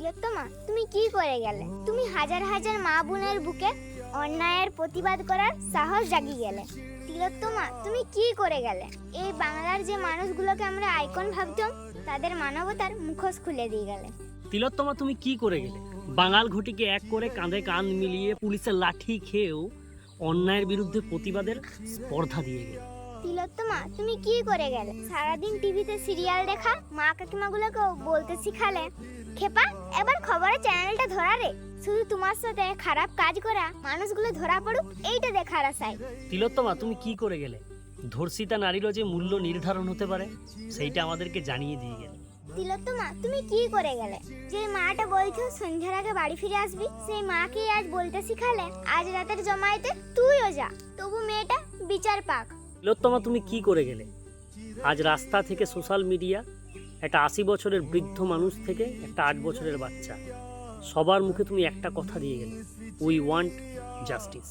তিলোত্তমা তুমি? কি করে গেলে? তুমি হাজার হাজার মা বোনের বুকে অন্যায়ের প্রতিবাদ করার সাহস জাগি গেলে। তিলোত্তমা তুমি কি করে গেলে? এই বাংলার যে মানুষগুলোকে আমরা আইকন ভাবতাম তাদের মানবতার মুখোশ খুলে দিয়ে গেলে। তিলোত্তমা তুমি কি করে গেলে? বাঙাল ঘটিকে এক করে কাঁধে কাঁধ মিলিয়ে পুলিশের লাঠি খেয়েও অন্যায়ের বিরুদ্ধে প্রতিবাদের স্পর্ধা দিয়ে গেলে। তিলোত্তমা তুমি কি করে গেলে? সারাদিন টিভিতে সিরিয়াল দেখা মা কাকিমাগুলোকে বলতে শিখালে। খেপা এবার খবরের চ্যানেলটা ধরা রে। শুধু তোমার সাথে খারাপ কাজ করা মানুষগুলো ধরা পড়ুক এইটা দেখার আশায়। তিলোত্তমা তুমি কি করে গেলে? ধর্ষিতা নারীরও যে মূল্য নির্ধারণ হতে পারে সেইটা আমাদেরকে জানিয়ে দিয়ে গেলে। তিলোত্তমা তুমি কি করে গেলে? যে মাটা বলছো সন্ধ্যার আগে বাড়ি ফিরে আসবি সেই মাকে আজ বলতে শিখালে আজ রাতের জমায়েতে তুইও যা। তবু মেয়েটা বিচার পাক। তিলোত্তমা তুমি কি করে গেলে? আজ রাস্তা থেকে সোশ্যাল মিডিয়া একটা আশি বছরের বৃদ্ধ মানুষ থেকে একটা আট বছরের বাচ্চা। সবার মুখে তুমি একটা কথা দিয়ে গেলে উই ওয়ান্ট জাস্টিস